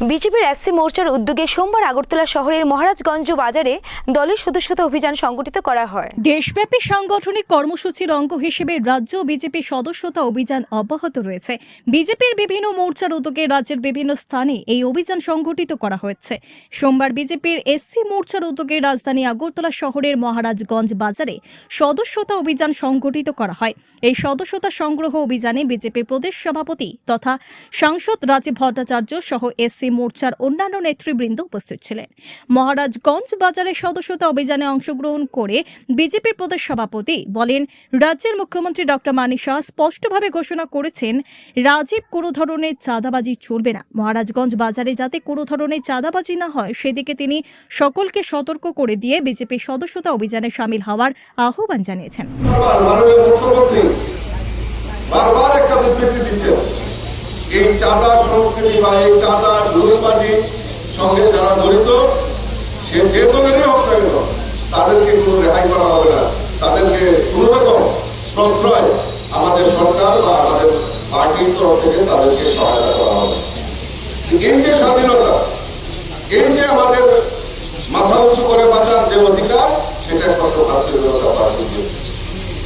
বিজেপির এসসি মোর্চার উদ্যোগে সোমবার আগরতলা শহরের মহারাজগঞ্জ বাজারে দলের সদস্যতা অভিযান সংগঠিত করা হয়। দেশব্যাপী সাংগঠনিক কর্মসূচির অঙ্গ হিসেবে রাজ্য বিজেপি সদস্যতা অভিযান অব্যাহত রয়েছে। বিজেপির বিভিন্ন মোর্চার উদ্যোগে রাজ্যের বিভিন্ন স্থানে এই অভিযান সংগঠিত করা হয়েছে। সোমবার বিজেপির এসসি মোর্চার উদ্যোগে রাজধানী আগরতলা শহরের মহারাজগঞ্জ বাজারে সদস্যতা অভিযান সংগঠিত করা হয়। এই সদস্যতা সংগ্রহ অভিযানে বিজেপির প্রদেশ সভাপতি তথা সাংসদ রাজীব ভট্টাচার্য সহ এসসি মোর্চার অন্যান্য নেতৃবৃন্দ উপস্থিত ছিলেন। মহারাজগঞ্জ বাজারে সদস্যতা অভিযানে অংশগ্রহণ করে বিজেপির প্রদেশ সভাপতি বলেন, রাজ্যের মুখ্যমন্ত্রী ডক্টর মানিক শাহ স্পষ্টভাবে ঘোষণা করেছেন, রাজীব কোনো ধরনের চাঁদাবাজি চলবে না। মহারাজগঞ্জ বাজারে যাতে কোনো ধরনের চাঁদাবাজি না হয়, সেদিকে তিনি সকলকে সতর্ক করে দিয়ে বিজেপির সদস্যতা অভিযানে সামিল হওয়ার আহ্বান জানিয়েছেন। এই চাঁদা সংস্কৃতি বা এই চাঁদা দুর্নীতি সঙ্গে যারা জড়িত, সে যে দলেরই হোক না কেন, তাদেরকে কোনো রেহাই করা হবে না। তাদেরকে কোনো রকম প্রশ্রয় আমাদের সরকার বা আমাদের পার্টির তরফ থেকে তাদেরকে সহায়তা করা হবে। এই যে স্বাধীনতা এই যে আমাদের মাথা উঁচু করে বাঁচার যে অধিকার, সেটা একমাত্র ভারতীয় জনতা পার্টি দিয়েছে।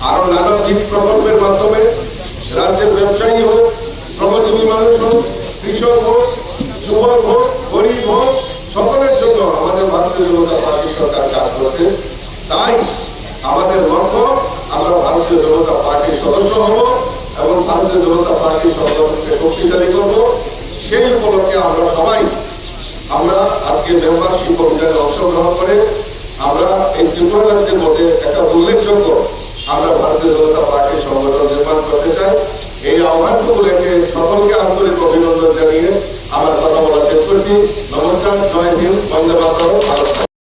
আরও নানাবিধ প্রকল্পের মাধ্যমে রাজ্যের ব্যবসায়ী হোক শ্রমজীবী মানুষ হোক কৃষক হোক যুবক হোক, গরিব হোক, সকলের জন্য আমাদের ভারতীয় জনতা পার্টি সরকার কাজ করছে। তাই আমাদের লক্ষ্য, আমরা ভারতীয় জনতা পার্টির সদস্য হব এবং ভারতীয় জনতা পার্টির সংগঠনকে শক্তিশালী করব। সেই উপলক্ষে আমরা সবাই, আমরা আজকে মেম্বারশিপ অভিযানে অংশগ্রহণ করে আমরা এই ত্রিপুরা রাজ্যের মধ্যে একটা উল্লেখযোগ্য আমরা ভারতীয় জনতা পার্টির সংগঠন নির্মাণ করতে চাই। এই আহ্বানটুকু রেখে সকলকে আন্তরিক অভিনন্দন জানিয়ে আমার কথা বলার চেষ্টা করছি।